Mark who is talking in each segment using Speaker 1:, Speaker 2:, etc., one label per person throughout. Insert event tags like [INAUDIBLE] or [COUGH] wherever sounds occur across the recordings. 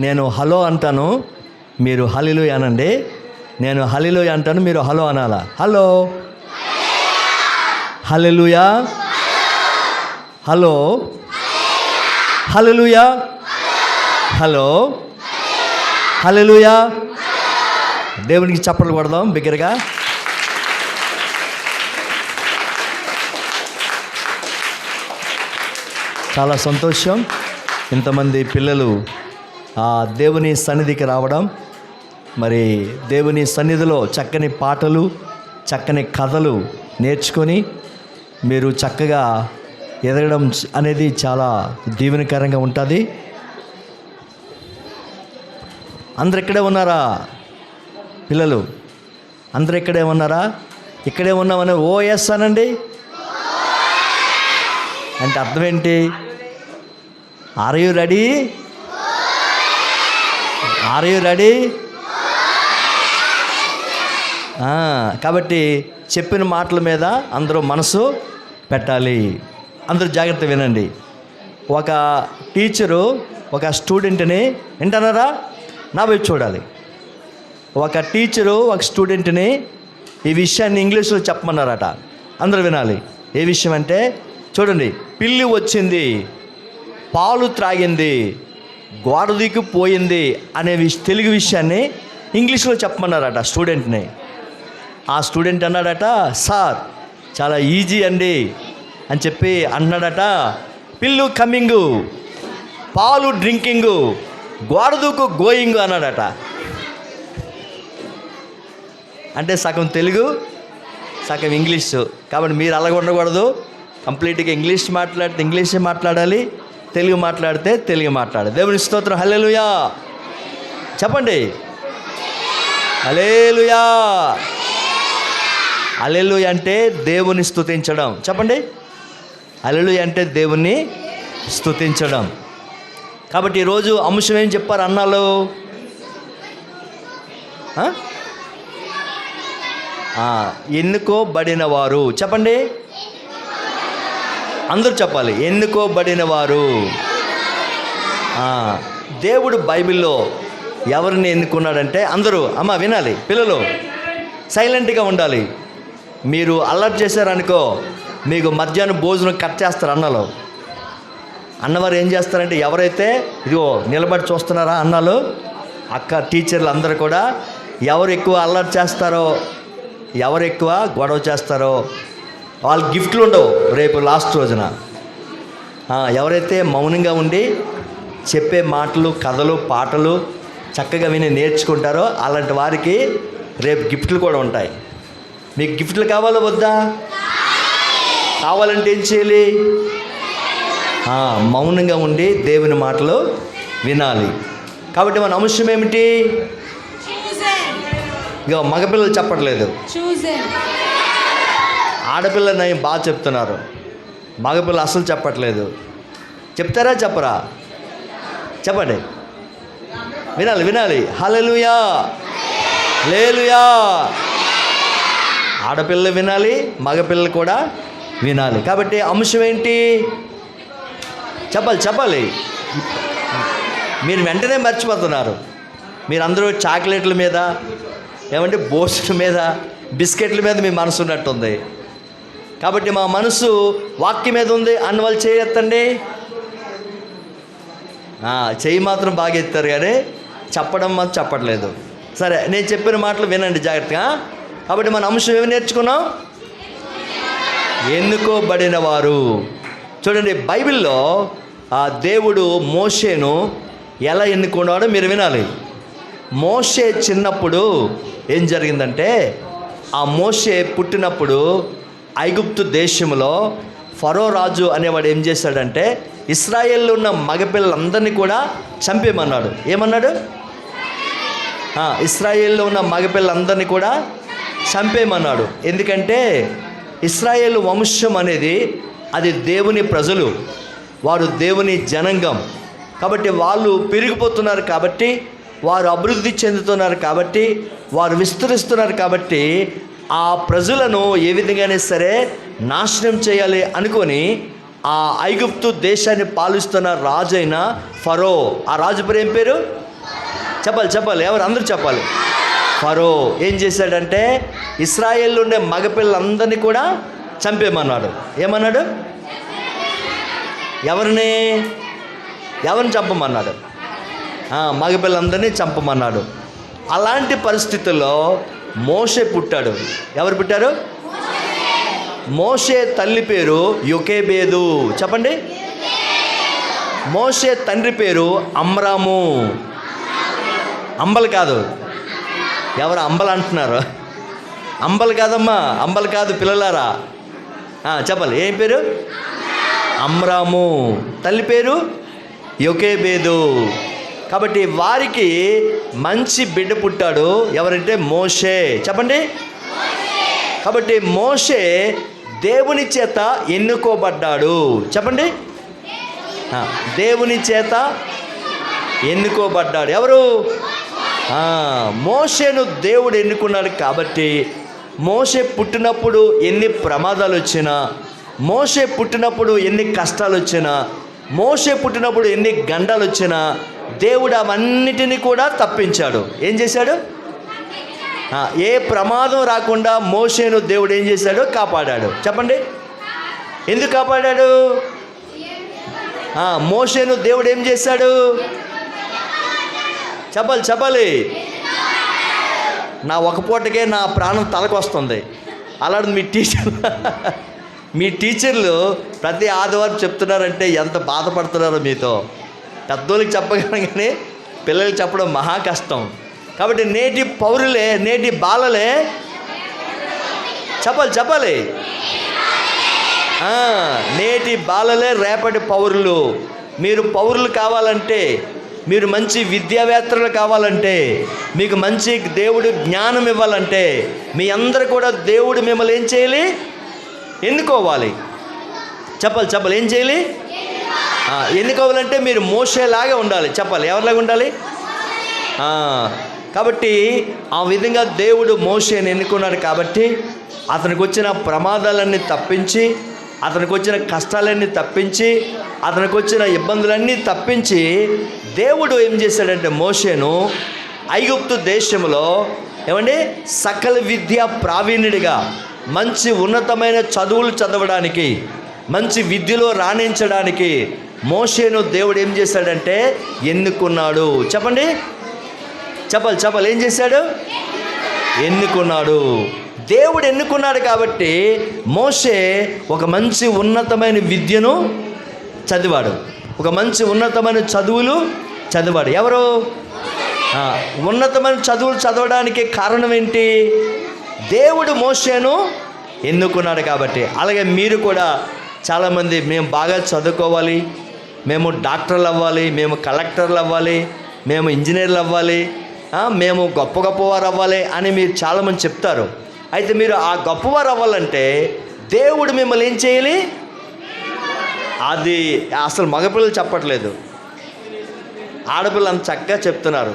Speaker 1: నేను హలో అంటాను మీరు హలిలు అనండి. నేను హలిలు అంటాను మీరు హలో అనాలా. Hello. Hallelujah hello. Hallelujah hello. Hallelujah దేవునికి చప్పట్లు కొడదాం బిగ్గరగా. చాలా సంతోషం. ఇంతమంది పిల్లలు ఆ దేవుని సన్నిధికి రావడం మరి దేవుని సన్నిధిలో చక్కని పాటలు చక్కని కథలు నేర్చుకొని మీరు చక్కగా ఎదగడం అనేది చాలా దీవెనకరంగా ఉంటుంది. అందరు ఇక్కడే ఉన్నారా? పిల్లలు అందరు ఇక్కడే ఉన్నారా? ఇక్కడే ఉన్నామని ఓ ఎస్ అనండి. అంటే అర్థం ఏంటి? Are you ready are you ready కాబట్టి చెప్పిన మాటల మీద అందరూ మనసు పెట్టాలి. అందరూ జాగ్రత్త వినండి. ఒక టీచరు ఒక స్టూడెంట్ని వింటన్నారా? నా వైపు చూడాలి. ఒక టీచరు ఒక స్టూడెంట్ని ఈ విషయాన్ని ఇంగ్లీష్లో చెప్పమన్నారట. అందరూ వినాలి. ఏ విషయం అంటే చూడండి పిల్లి వచ్చింది పాలు త్రాగింది. గోడ దిక్కు పోయింది అనే విష తెలుగు విషయాన్ని ఇంగ్లీష్లో చెప్పమన్నారట స్టూడెంట్ని. ఆ స్టూడెంట్ అన్నాడట సార్ చాలా ఈజీ అండి అని చెప్పి అన్నాడట పిల్లు కమ్మింగు పాలు డ్రింకింగు గోడదూకు గోయింగ్ అన్నాడట. అంటే సగం తెలుగు సగం ఇంగ్లీష్. కాబట్టి మీరు అలాగ ఉండకూడదు కంప్లీట్గా ఇంగ్లీష్ మాట్లాడితే ఇంగ్లీషే మాట్లాడాలి. తెలుగు మాట్లాడితే తెలుగు మాట్లాడు. దేవుని స్తోత్రం. హలేలుయా చెప్పండి. అలేలుయా అలెలు అంటే దేవుని స్థుతించడం చెప్పండి. అలెలు అంటే దేవుణ్ణి స్థుతించడం కాబట్టి ఈరోజు అంశం ఏం చెప్పారు అన్నాలు? ఎన్నుకోబడిన వారు. చెప్పండి. అందరూ చెప్పాలి ఎన్నుకోబడిన వారు దేవుడు బైబిల్లో ఎవరిని ఎన్నుకున్నాడంటే అందరూ అమ్మ వినాలి పిల్లలు సైలెంట్గా ఉండాలి. మీరు అలర్ట్ చేశారనుకో మీకు మధ్యాహ్నం భోజనం కట్ చేస్తారు అన్నలో. అన్నవారు ఏం చేస్తారంటే ఎవరైతే ఇదిగో నిలబడి చూస్తున్నారా? అన్నాలు. అక్క టీచర్లు అందరూ కూడా ఎవరు ఎక్కువ అల్లరి చేస్తారో ఎవరు ఎక్కువ గొడవ చేస్తారో వాళ్ళు గిఫ్ట్లు ఉండవు రేపు లాస్ట్ రోజున. ఎవరైతే మౌనంగా ఉండి చెప్పే మాటలు కథలు పాటలు చక్కగా విని నేర్చుకుంటారో అలాంటి వారికి రేపు గిఫ్ట్లు కూడా ఉంటాయి. మీకు గిఫ్ట్లు కావాలా వద్దా? కావాలంటే ఏం చేయాలి? మౌనంగా ఉండి దేవుని మాటలు వినాలి. కాబట్టి మన అంశం ఏమిటి. ఇక మగపిల్లలు చెప్పట్లేదు. ఆడపిల్ల నయం బాగా చెప్తున్నారు. మగపిల్ల అసలు చెప్పట్లేదు. చెప్తారా చెప్పరా? చెప్పండి. వినాలి వినాలి. హలలుయా లేలుయా ఆడపిల్ల వినాలి మగపిల్లలు కూడా వినాలి. కాబట్టి అంశం ఏంటి? చెప్పాలి చెప్పాలి. మీరు వెంటనే మర్చిపోతున్నారు. మీరందరూ చాక్లెట్ల మీద ఏమంటే బోస్ట్ల మీద బిస్కెట్ల మీద మీ మనసు ఉన్నట్టుంది. కాబట్టి మా మనసు వాక్యం మీద ఉంది. అన్న వాళ్ళు చేయి మాత్రం బాగా ఎత్తారు కానీ చెప్పడం మాత్రం చెప్పట్లేదు. సరే నేను చెప్పిన మాటలు వినండి జాగ్రత్తగా. కాబట్టి మన అంశం ఏమి నేర్చుకున్నాం? ఎన్నుకోబడిన వారు. చూడండి బైబిల్లో ఆ దేవుడు మోషేను ఎలా ఎన్నుకున్నాడో మీరు వినాలి. మోషే చిన్నప్పుడు ఏం జరిగిందంటే ఆ మోషే పుట్టినప్పుడు ఐగుప్తు దేశంలో ఫరో రాజు అనేవాడు ఏం చేశాడంటే ఇస్రాయేల్లో ఉన్న మగపిల్లలందరినీ కూడా చంపేమన్నాడు ఏమన్నాడు? ఇస్రాయేల్లో ఉన్న మగపిల్లలందరినీ కూడా చంపేయమన్నాడు. ఎందుకంటే ఇస్రాయేల్ వంశం అనేది అది దేవుని ప్రజలు వారు దేవుని జనాంగం. కాబట్టి వాళ్ళు పెరిగిపోతున్నారు కాబట్టి వారు అభివృద్ధి చెందుతున్నారు కాబట్టి వారు విస్తరిస్తున్నారు కాబట్టి ఆ ప్రజలను ఏ విధంగానే సరే నాశనం చేయాలి అనుకొని ఆ ఐగుప్తు దేశాన్ని పాలిస్తున్న రాజైన ఫరో. ఆ రాజు పేరు ఏం పేరు? చెప్పాలి చెప్పాలి. ఎవరు? అందరూ చెప్పాలి. ఫరో. ఏం చేశాడంటే ఇస్రాయేల్లో ఉండే మగపిల్లలందరినీ కూడా చంపేమన్నాడు ఏమన్నాడు? ఎవరిని? ఎవరిని చంపమన్నాడు? ఆ, మగపిల్లలందరినీ చంపమన్నాడు. అలాంటి పరిస్థితుల్లో మోషే పుట్టాడు. ఎవరు పుట్టారు? మోషే తల్లి పేరు యుకేబేదు. చెప్పండి. మోషే తండ్రి పేరు అమ్రాము. అంబలు కాదు. ఎవరు అంబలు అంటున్నారు? అంబలు కాదమ్మా అంబలు కాదు పిల్లలారా. చెప్పాలి. ఏం పేరు? అమ్రాము. తల్లి పేరు యొకేబేదు. కాబట్టి వారికి మంచి బిడ్డ పుట్టాడు. ఎవరంటే మోషే. చెప్పండి. కాబట్టి మోషే దేవుని చేత ఎన్నుకోబడ్డాడు. చెప్పండి. దేవుని చేత ఎన్నుకోబడ్డాడు. ఎవరు? మోషేను దేవుడు ఎన్నుకున్నాడు కాబట్టి మోషే పుట్టినప్పుడు ఎన్ని ప్రమాదాలు వచ్చినా మోషే పుట్టినప్పుడు ఎన్ని కష్టాలు వచ్చినా మోషే పుట్టినప్పుడు ఎన్ని గండాలు వచ్చినా దేవుడు అవన్నిటిని కూడా తప్పించాడు. ఏం చేశాడు? ఏ ప్రమాదం రాకుండా మోషేను దేవుడు ఏం చేశాడు? కాపాడాడు. చెప్పండి. ఎందుకు కాపాడాడు? మోసేను మోషేను దేవుడు ఏం చేశాడు? చెప్పాలి చెప్పాలి. నా ఒక పూటకే నా ప్రాణం తలకు వస్తుంది. అలాంటి మీ టీచర్ [LAUGHS] మీ టీచర్లు ప్రతి ఆదివారం చెప్తున్నారంటే ఎంత బాధపడుతున్నారో మీతో. పెద్దోళ్ళకి చెప్పగలను కానీ పిల్లలకి చెప్పడం మహా కష్టం. కాబట్టి నేటి పౌరులే నేటి బాలలే చెప్పాలి చెప్పాలి. నేటి బాలలే రేపటి పౌరులు. మీరు పౌరులు కావాలంటే మీరు మంచి విద్యావేత్తలు కావాలంటే మీకు మంచి దేవుడు జ్ఞానం ఇవ్వాలంటే మీ అందరు కూడా దేవుడు మిమ్మల్ని ఏం చేయాలి? ఎన్నుకోవాలి. చెప్పాలి చెప్పాలి. ఏం చేయాలి? ఆ, ఎన్నుకోవాలంటే మీరు మోసేలాగా ఉండాలి చెప్పాలి. ఎవరిలాగా ఉండాలి? కాబట్టి ఆ విధంగా దేవుడు మోసేని ఎన్నుకున్నాడు కాబట్టి అతనికి వచ్చిన ప్రమాదాలన్నీ తప్పించి అతనికి వచ్చిన కష్టాలన్నీ తప్పించి అతనికి వచ్చిన ఇబ్బందులన్నీ తప్పించి దేవుడు ఏం చేశాడంటే మోషేను ఐగుప్తు దేశంలో ఏమండి? సకల విద్య ప్రావీణ్యుడిగా మంచి ఉన్నతమైన చదువులు చదవడానికి మంచి విద్యలో రాణించడానికి మోషేను దేవుడు ఏం చేశాడంటే ఎన్నుకున్నాడు. చెప్పండి. చెప్పాలి చెప్పాలి. ఏం చేశాడు? ఎన్నుకున్నాడు. దేవుడు ఎన్నుకున్నాడు కాబట్టి మోషే ఒక మంచి ఉన్నతమైన విద్యను చదివాడు. ఒక మంచి ఉన్నతమైన చదువులు చదివాడు. ఎవరు? ఉన్నతమైన చదువులు చదవడానికి కారణం ఏంటి? దేవుడు మోషేను ఎన్నుకున్నాడు కాబట్టి. అలాగే మీరు కూడా చాలామంది మేము బాగా చదువుకోవాలి. మేము డాక్టర్లు అవ్వాలి మేము కలెక్టర్లు అవ్వాలి మేము ఇంజనీర్లు అవ్వాలి మేము గొప్ప గొప్పవారు అవ్వాలి అని మీరు చాలామంది చెప్తారు. అయితే మీరు ఆ గొప్పవారు అవ్వాలంటే దేవుడు మిమ్మల్ని ఏం చేయాలి? అది అసలు మగపిల్లలు చెప్పట్లేదు. ఆడపిల్లలు అంత చక్కగా చెప్తున్నారు.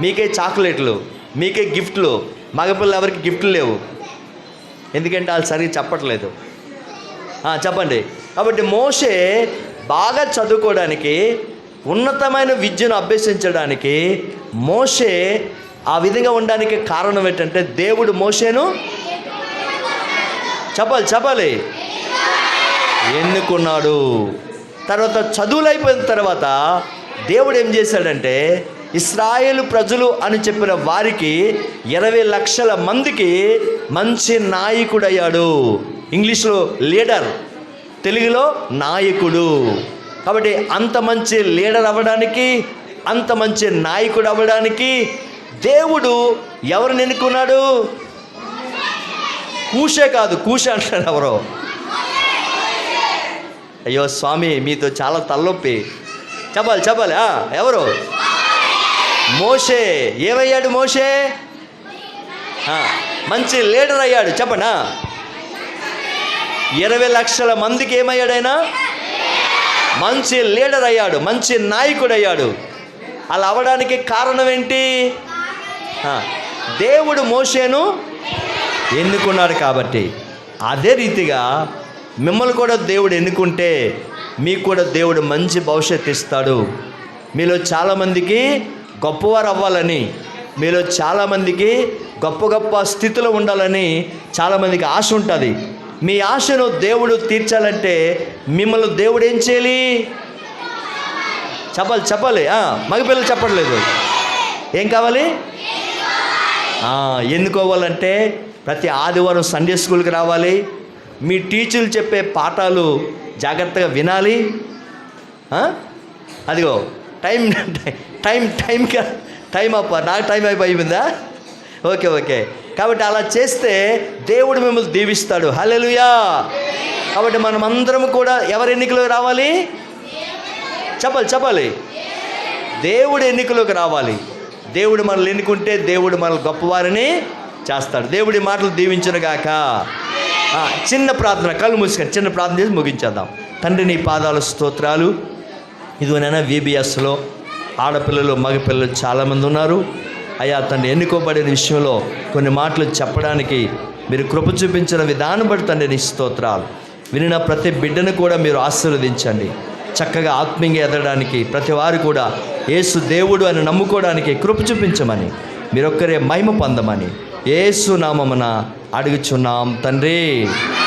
Speaker 1: మీకే చాక్లెట్లు మీకే గిఫ్ట్లు మగపిల్లలు ఎవరికి గిఫ్ట్లు లేవు. ఎందుకంటే వాళ్ళు సరిగ్గా చెప్పట్లేదు. చెప్పండి. కాబట్టి మోసే బాగా చదువుకోవడానికి ఉన్నతమైన విద్యను అభ్యసించడానికి మోషే ఆ విధంగా ఉండడానికి కారణం ఏంటంటే దేవుడు మోషేను చెప్పాలి చెప్పాలి ఎన్నుకున్నాడు? తర్వాత చదువులు అయిపోయిన తర్వాత దేవుడు ఏం చేశాడంటే ఇస్రాయేల్ ప్రజలు అని చెప్పిన వారికి ఇరవై లక్షల మందికి మంచి నాయకుడయ్యాడు. ఇంగ్లీష్లో లీడర్. తెలుగులో నాయకుడు. కాబట్టి అంత మంచి లీడర్ అవ్వడానికి అంత మంచి నాయకుడు అవ్వడానికి దేవుడు ఎవరిని ఎన్నుకున్నాడు? కూషే కాదు కూష అంటారు ఎవరో. అయ్యో స్వామి మీతో చాలా తలనొప్పి. చెప్పాలి చెప్పాలి ఎవరు? మోషే. ఏమయ్యాడు మోషే? మంచి లీడర్ అయ్యాడు చెప్పనా? ఇరవై లక్షల మందికి ఏమయ్యాడైనా? మంచి లీడర్ అయ్యాడు మంచి నాయకుడు అయ్యాడు. అలా అవడానికి కారణం ఏంటి? దేవుడు మోసేను ఎన్నుకున్నాడు కాబట్టి. అదే రీతిగా మిమ్మల్ని కూడా దేవుడు ఎన్నుకుంటే మీకు కూడా దేవుడు మంచి భవిష్యత్తు ఇస్తాడు. మీలో చాలామందికి గొప్పవారు అవ్వాలని మీలో చాలామందికి గొప్ప గొప్ప స్థితిలో ఉండాలని చాలామందికి ఆశ ఉంటుంది. మీ ఆశను దేవుడు తీర్చాలంటే మిమ్మల్ని దేవుడు ఏం చేయాలి? చెప్పాలి చెప్పాలి. మగపిల్లలు చెప్పట్లేదు. ఏం కావాలి? ఎందుకోవాలంటే ప్రతి ఆదివారం సండే స్కూల్కి రావాలి. మీ టీచర్లు చెప్పే పాఠాలు జాగ్రత్తగా వినాలి. అదిగో టైం టైం టైం టైం అప్ప నాకు టైం అయిపోయిందా? Okay okay. కాబట్టి అలా చేస్తే దేవుడు మిమ్మల్ని దీవిస్తాడు. హలెలుయా కాబట్టి మనం అందరం కూడా ఎవరి ఎన్నికలోకి రావాలి? చెప్పాలి చెప్పాలి. దేవుడు ఎన్నికలోకి రావాలి. దేవుడు మనల్ని ఎన్నుకుంటే దేవుడు మన గొప్పవారిని చేస్తాడు. దేవుడి మాటలు దీవించునుగాక చిన్న ప్రార్థన కళ్ళు మూసుకొని చిన్న ప్రార్థన చేసి ముగించేద్దాం. తండ్రి నీ పాదాల స్తోత్రాలు. ఇదిగోనైనా వీబీఎస్లో ఆడపిల్లలు మగపిల్లలు చాలామంది ఉన్నారు. అయ్యా తండ్రి ఎన్నుకోబడిన విషయంలో కొన్ని మాటలు చెప్పడానికి మీరు కృప చూపించిన విధానం బట్టి తండ్రి నీ స్తోత్రాలు. వినిన ప్రతి బిడ్డను కూడా మీరు ఆశీర్వదించండి. చక్కగా ఆత్మీయంగా ఎదగడానికి ప్రతి వారు కూడా యేసు దేవుడు అని నమ్ముకోవడానికి కృప చూపించమని మీరొక్కరే మహిమ పొందమని ఏసు నామమున అడుగుచున్నాం తండ్రి.